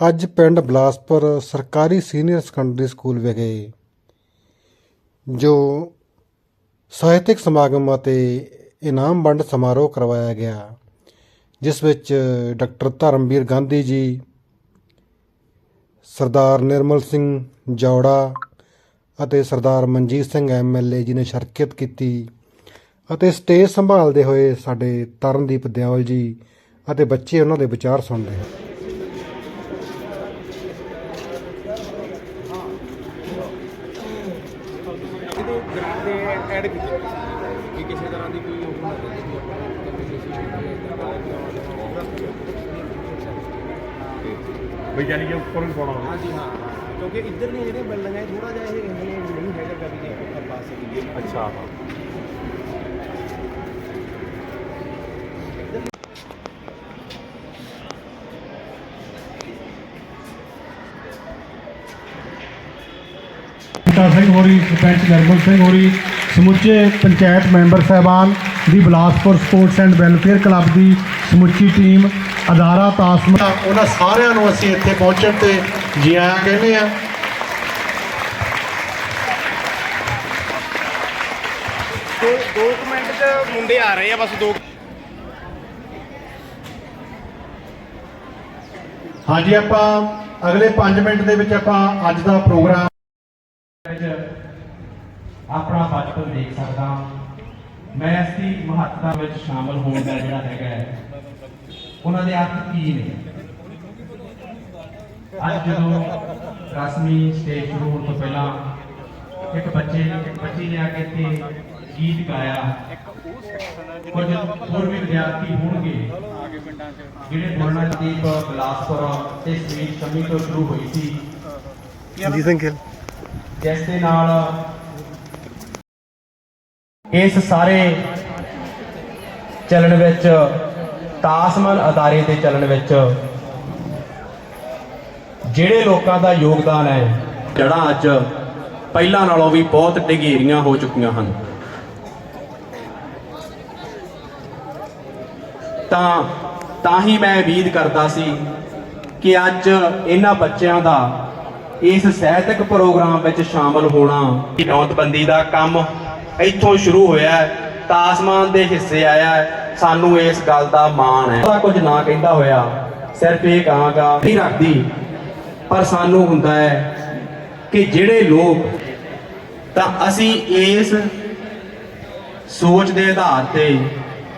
ਅੱਜ ਪਿੰਡ ਬਲਾਸਪੁਰ ਸਰਕਾਰੀ ਸੀਨੀਅਰ ਸੈਕੰਡਰੀ ਸਕੂਲ ਵਿਖੇ ਜੋ ਸਾਹਿਤਕ ਸਮਾਗਮ ਅਤੇ ਇਨਾਮ ਵੰਡ ਸਮਾਰੋਹ ਕਰਵਾਇਆ ਗਿਆ, ਜਿਸ ਵਿੱਚ ਡਾਕਟਰ ਧਰਮਵੀਰ ਗਾਂਧੀ ਜੀ, ਸਰਦਾਰ ਨਿਰਮਲ ਸਿੰਘ ਜੌੜਾ ਅਤੇ ਸਰਦਾਰ ਮਨਜੀਤ ਸਿੰਘ ਐਮਐਲਏ ਜੀ ਨੇ ਸ਼ਿਰਕਤ ਕੀਤੀ ਅਤੇ ਸਟੇਜ ਸੰਭਾਲਦੇ ਹੋਏ ਸਾਡੇ ਤਰਨਦੀਪ ਦਿਓਲ ਜੀ ਅਤੇ ਬੱਚੇ ਉਹਨਾਂ ਦੇ ਵਿਚਾਰ ਸੁਣਦੇ ਹਨ। ਗ੍ਰਾਂਟ ਦੇ ਐਡ ਕੀਤੇ ਕਿ ਕਿਸੇ ਤਰ੍ਹਾਂ ਦੀ ਕੋਈ ਉਹ ਨਾ ਰਹੇ ਕਿ ਆਪਾਂ ਕਿਸੇ ਬਈ ਜਾਨੀ ਕਿ ਉੱਪਰ ਵੀ ਪਾਉਣਾ ਹੋਵੇ। ਹਾਂਜੀ ਹਾਂ ਕਿਉਂਕਿ ਇੱਧਰ ਦੀਆਂ ਜਿਹੜੀਆਂ ਬਿਲਡਿੰਗਾਂ ਥੋੜਾ ਜਿਹਾ ਇਹ ਇਹ ਨਹੀਂ ਹੈਗਾ ਕਦੀ ਕਿ ਆਪਾਂ ਪਾ ਸਕੀਏ। ਅੱਛਾ ਬੂਟਾ ਸਿੰਘ ਹੋਰੀ ਸਰਪੰਚ ਨਰਮਲ ਸਿੰਘ ਹੋਰੀ ਸਮੁੱਚੇ ਪੰਚਾਇਤ ਮੈਂਬਰ ਸਹਿਬਾਨ ਦੀ Balaspur sports and welfare club ਦੀ ਸਮੁੱਚੀ ਟੀਮ ਅਦਾਰਾ ਤਾਸਮ ਉਹਨਾਂ ਸਾਰਿਆਂ ਨੂੰ ਅਸੀਂ ਇੱਥੇ ਪਹੁੰਚਣ ਤੇ ਜੀ ਆਇਆਂ ਕਹਿੰਦੇ ਆ ਦੋ ਦੋ ਕੁ ਮਿੰਟ ਚ ਮੁੰਡੇ ਆ ਰਹੇ ਆ ਬਸ ਦੋ ਹਾਂਜੀ ਆਪਾਂ ਅਗਲੇ 5 ਮਿੰਟ ਦੇ ਵਿੱਚ ਆਪਾਂ ਅੱਜ ਦਾ ਪ੍ਰੋਗਰਾਮ ਆਪਣਾ ਬਚਪਨ ਦੇਖ ਸਕਦਾ। ਮੈਂ ਇਸ ਦੀ ਮਹੱਤਤਾ ਵਿੱਚ ਸ਼ਾਮਲ ਹੋਣ ਦਾ ਜਿਹੜਾ ਹੈਗਾ ਉਹਨਾਂ ਦੇ ਅਰਥ ਕੀ ਨੇ? ਅੱਜ ਜਦੋਂ ਰਸਮੀ ਸਟੇਜ ਸ਼ੁਰੂ ਹੋਣ ਤੋਂ ਪਹਿਲਾਂ ਇੱਕ ਬੱਚੇ ਨੇ ਇੱਕ ਬੱਚੀ ਨੇ ਆ ਕੇ ਇੱਥੇ ਗੀਤ ਗਾਇਆ। ਕੁਝ ਹੋਰ ਵੀ ਵਿਦਿਆਰਥੀ ਹੋਣਗੇ ਜਿਹੜੇ ਗੁਰਨਾਦੀਪ ਬਲਾਸਪੁਰ ਤੇ ਸਵੀਟ ਸ਼ਮੀ ਤੋਂ ਸ਼ੁਰੂ ਹੋਈ ਸੀ। ਜੀ ਜਿਸ ਦੇ ਨਾਲ ਇਸ ਸਾਰੇ ਚੱਲਣ ਵਿੱਚ, ਤਾਸਮਨ ਅਦਾਰੇ ਦੇ ਚੱਲਣ ਵਿੱਚ ਜਿਹੜੇ ਲੋਕਾਂ ਦਾ ਯੋਗਦਾਨ ਹੈ ਜੜਾਂ ਅੱਜ ਪਹਿਲਾਂ ਨਾਲੋਂ ਵੀ ਬਹੁਤ ਡਗੇਰੀਆਂ ਹੋ ਚੁੱਕੀਆਂ ਹਨ। ਤਾਂ ਤਾਂ ਹੀ ਮੈਂ ਉਮੀਦ ਕਰਦਾ ਸੀ ਕਿ ਅੱਜ ਇਹਨਾਂ ਬੱਚਿਆਂ ਦਾ ਇਸ ਸਾਹਿਤਕ ਪ੍ਰੋਗਰਾਮ ਵਿੱਚ ਸ਼ਾਮਲ ਹੋਣਾ, ਨੌਤਬੰਦੀ ਦਾ ਕੰਮ ਇੱਥੋਂ ਸ਼ੁਰੂ ਹੋਇਆ ਹੈ ਤਾਸਮਾਨ ਦੇ ਹਿੱਸੇ ਆਇਆ ਸਾਨੂੰ ਇਸ ਗੱਲ ਦਾ ਮਾਣ ਹੈ। ਉਹਦਾ ਕੁਝ ਨਾ ਕਹਿੰਦਾ ਹੋਇਆ, ਸਿਰਫ ਇਹ ਕਹਾਂਗਾ ਨਹੀਂ ਰੱਖਦੀ। ਪਰ ਸਾਨੂੰ ਹੁੰਦਾ ਹੈ ਕਿ ਜਿਹੜੇ ਲੋਕ, ਤਾਂ ਅਸੀਂ ਇਸ ਸੋਚ ਦੇ ਆਧਾਰ ਤੇ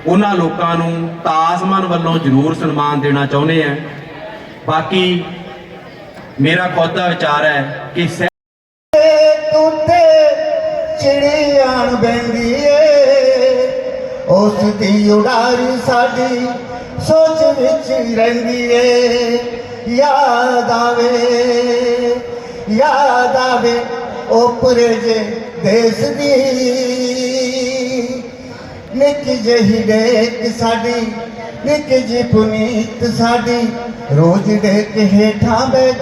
ਉਹਨਾਂ ਲੋਕਾਂ ਨੂੰ ਤਾਸਮਾਨ ਵੱਲੋਂ ਜ਼ਰੂਰ ਸਨਮਾਨ ਦੇਣਾ ਚਾਹੁੰਦੇ ਆ ਬਾਕੀ ਮੇਰਾ ਖੁਦ ਦਾ ਵਿਚਾਰ ਹੈ ਕਿ ਉਸ ਦੀ ਉਡਾਰੀ ਸਾਡੀ, ਸੋਚ ਵਿੱਚ ਰਹਿੰਦੀ ਏ। ਯਾਦ ਆਵੇ ਯਾਦ ਆਵੇ ਉਹ ਜੇ ਦੇਸ ਦੀ। ਨਿੱਕੀ ਜਿਹੀ ਡੇਕ ਸਾਡੀ, ਨਿੱਕੀ ਜਿਹੀ ਪੁਨੀਤ ਸਾਡੀ, ਰੋਜ਼ ਡੇਕ ਹੇਠਾਂ ਬੈ